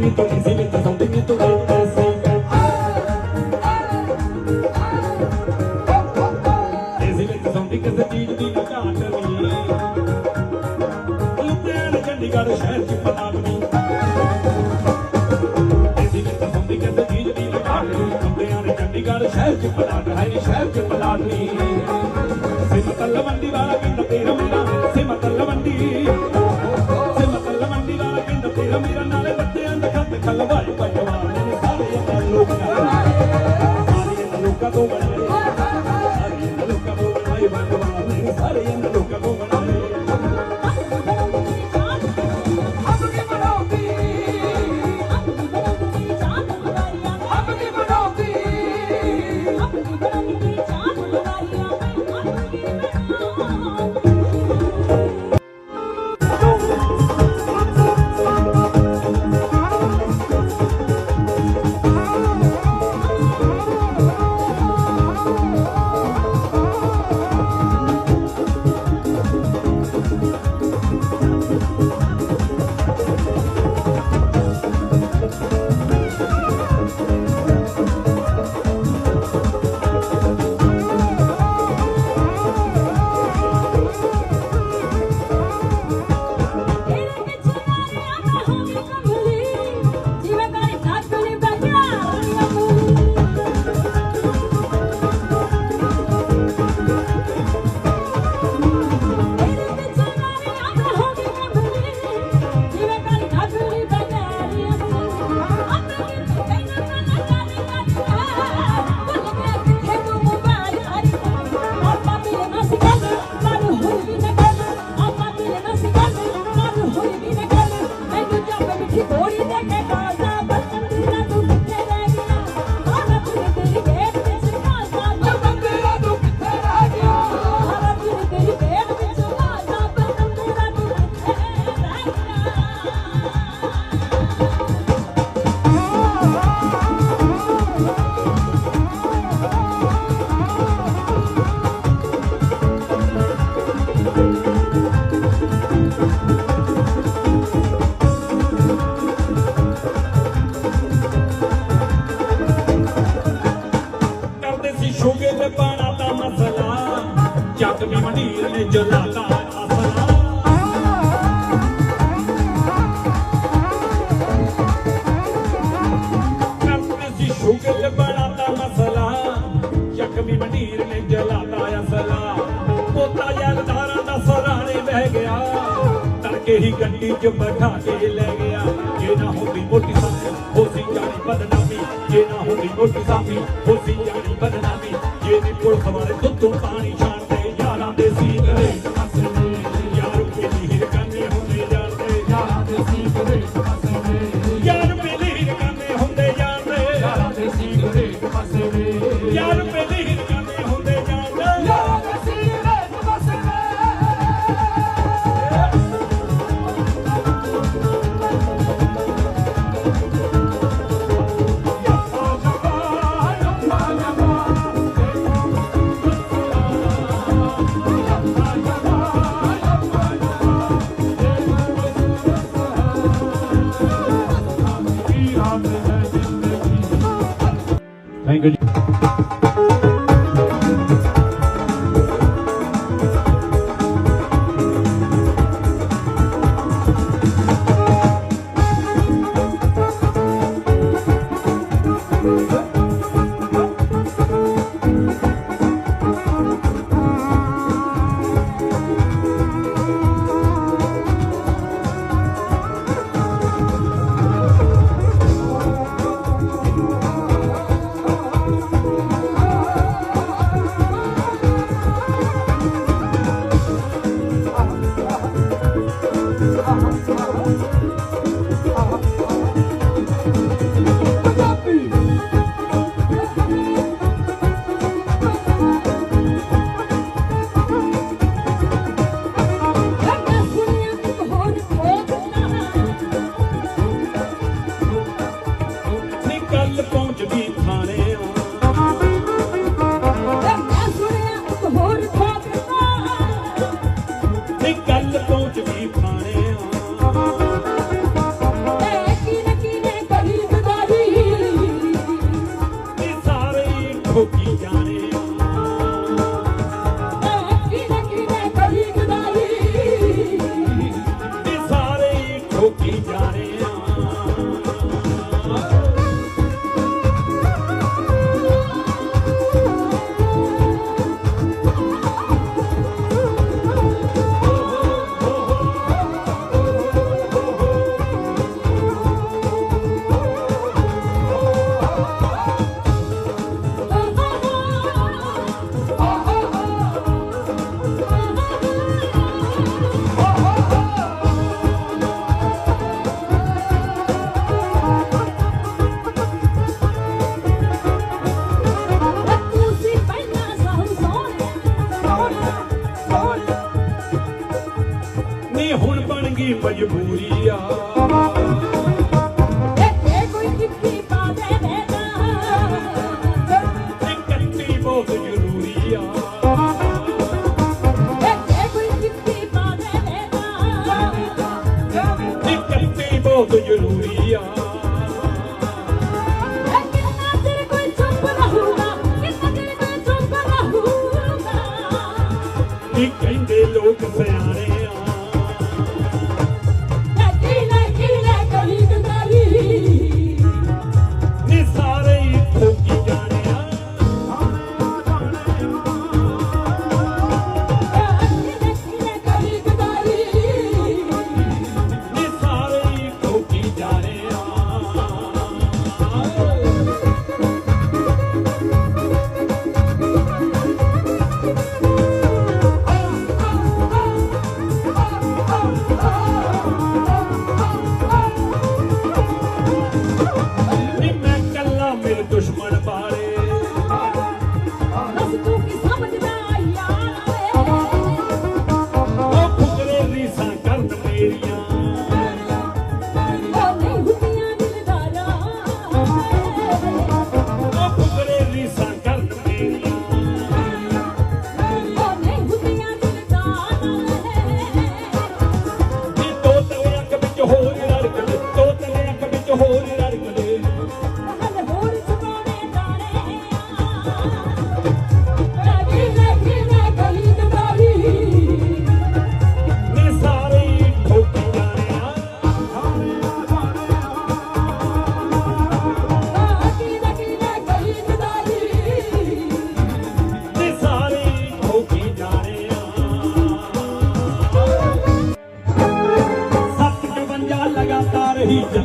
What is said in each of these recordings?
sentimento, tem Chandigarh ਸ਼ਹਿਰ ਚ ਪਤਾ ਚੀਜ਼ ਦੀ ਲਗਾੜ ਨਹੀਂ ਨੇ ਚੰਡੀਗੜ੍ਹ ਸ਼ਹਿਰ ਚ ਪਤਾ ਸ਼ਹਿਰ ਚ ਪਤਾ ਨਹੀਂ ਸਿਮਤ ਵਾਲਾ Thank you. ਹੀ ਗੱਡੀ 'ਚ ਬਿਠਾ ਕੇ ਲੈ ਗਿਆ ਜੇ ਨਾ ਹੁੰਦੀ ਮੋਟੀ ਸਾਥੀ ਹੋਸੀ ਜਾਣੀ ਬਦਨਾਮੀ ਜੇ ਨਾ ਹੁੰਦੀ ਮੋਟੀ ਸਾਥੀ। ਹੁਣ ਬਣ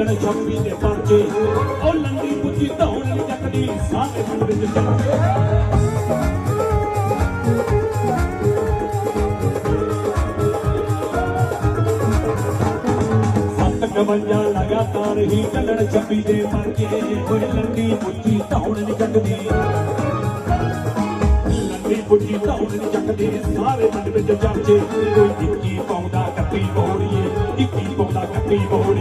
ਚੱਲਣ ਛੱਪੀ ਦੇ ਪਰਚੇ ਉਹ ਲੰਡੀ ਪੁੱਜੀ ਧੌਣ ਨਹੀਂ ਚੱਕਦੀ ਸਾਰੇ ਪਿੰਡ ਵਿੱਚ ਚੱਲਦੇ ਸੱਤ ਕਵੰਜਾ ਲਗਾਤਾਰ ਹੀ ਚੱਲਣ ਛੱਪੀ ਦੇ ਪਰਚੇ ਕੋਈ ਲੰਡੀ ਪੁੱਜੀ ਧੌਣ ਨਹੀਂ ਚੱਕਦੀ। ਲੰਡੀ ਪੁੱਜੀ ਧੌਣ ਨਹੀਂ ਚੱਕਦੀ, ਸਾਰੇ ਪਿੰਡ ਵਿੱਚ ਚਰਚੇ। ਕੋਈ ਇੱਕੀ ਪਾਉਂਦਾ ਕੱਤੀ ਬੋੜੀਏ ਇੱਕੀ ਪਾਉਂਦਾ ਕੱਤੀ ਬੋੜੀਏ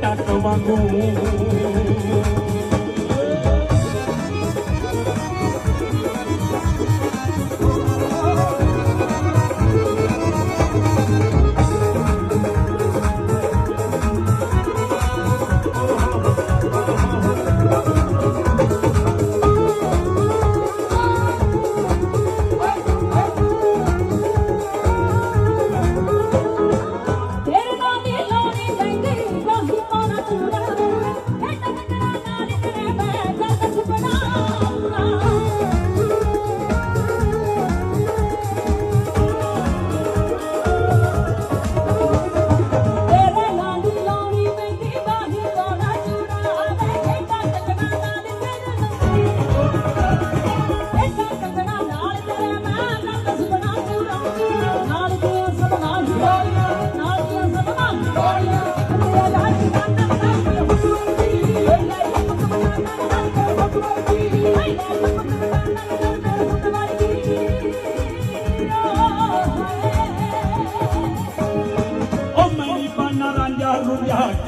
Takawangu.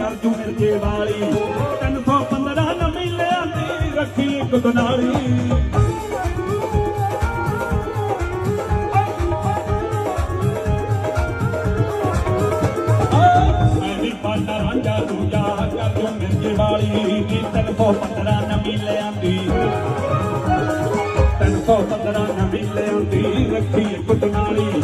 ਰੁਝਾ ਕਰ ਜੂ ਮਿਰਜੇ ਵਾਲੀ। 315 ਨਵੀਂ ਲਿਆਂਦੀ ਰੱਖੀ ਇੱਕ ਦੁਨਾਲੀ। ਮੈਨੀ ਪਾਣਾ ਰਾਂਝਾ ਰੁਝਾ ਕਰ ਜੂ ਮਿਰਜੇ ਵਾਲੀ। 315 ਨਵੀਂ ਲਿਆਂਦੀ 315 ਨਵੀਂ ਰੱਖੀ ਇੱਕ ਦੁਨਾਲੀ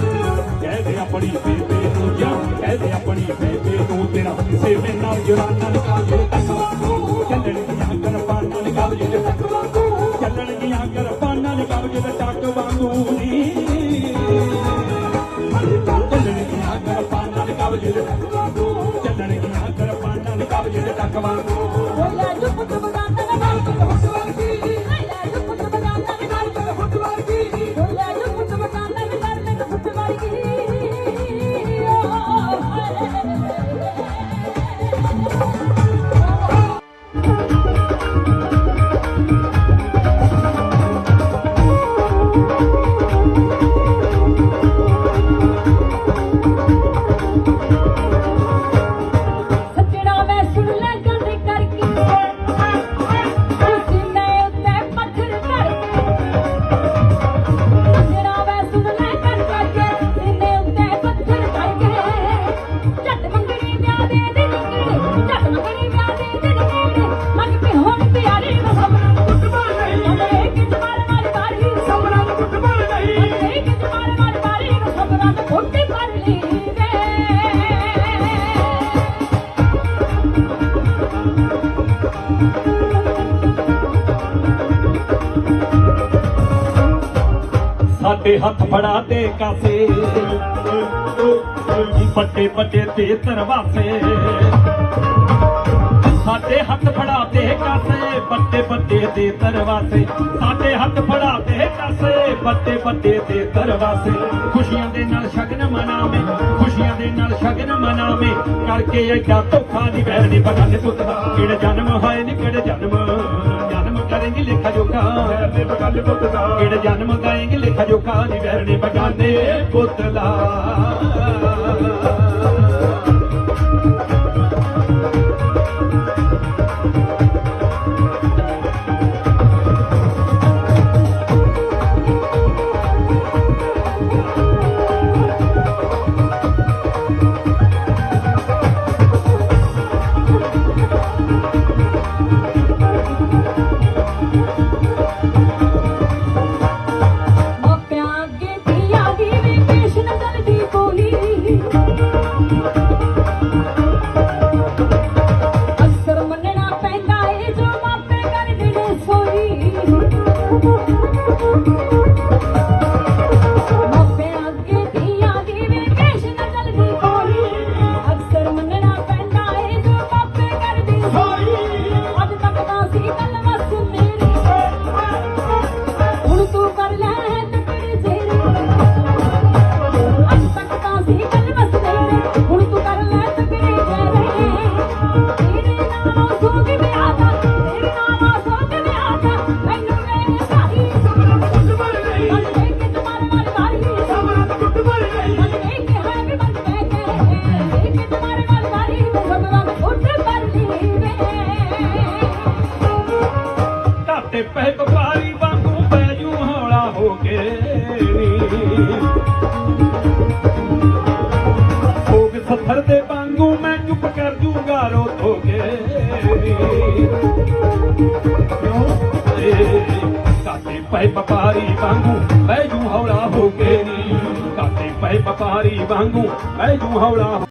ਕਹਦੇ ਆਪਣੀ ਬੇਬੇ ਨੂੰ ਜਾ ਕਹਦੇ ਆਪਣੀ ਬੇਬੇ ਨੂੰ ਤੇਰਾ। ਸੇਵੇ ਨਾਲ ਜੁਰਾਨਾ ਨਿਕਾਲੇ ਚੱਲਣ ਸਾਡੇ ਹੱਥ ਫੜਾ ਤੇ ਕਾਸੇ। ਵੱਡੇ ਵੱਡੇ ਤੇ ਤਰਵਾਸੇ ਸਾਡੇ ਹੱਥ ਫੜਾ ਤੇ ਕਾਸੇ, ਵੱਡੇ ਵੱਡੇ ਦੇ ਤਰਵਾਸੇ ਸਾਡੇ ਹੱਥ ਫੜਾ ਤੇ ਕਾਸੇ, ਵੱਡੇ ਵੱਡੇ ਦੇ ਤਰਵਾਸੇ ਖੁਸ਼ੀਆਂ ਦੇ ਨਾਲ ਸ਼ਗਨ ਮਨਾਵੇ, ਖੁਸ਼ੀਆਂ ਦੇ ਨਾਲ ਸ਼ਗਨ ਮਨਾਵੇ। ਕਰਕੇ ਐਡਾ ਧੋਖਾ ਨਹੀਂ ਵੈਰਨੀ ਪਤਾ ਨਹੀਂ ਪੁੱਤ ਕਿਹੜੇ ਜਨਮ ਹੋਏ ਨੀ, ਕਿਹੜੇ ਜਨਮ। ਲੇਖਾ ਜੋਖਾ ਵੈਰਨੇ ਬਗਾਨੇ ਪੁੱਤ ਦਾ ਕਿਹੜੇ ਜਨਮ ਗਾਏਂਗੇ ਲੇਖਾ ਜੋਖਾ ਨਹੀਂ ਵੈਰਨੇ ਬਗਾਨੇ ਪੁੱਤਲਾ। ਬੈਜੂ ਹੌਲਾ ਹੋ ਕੇ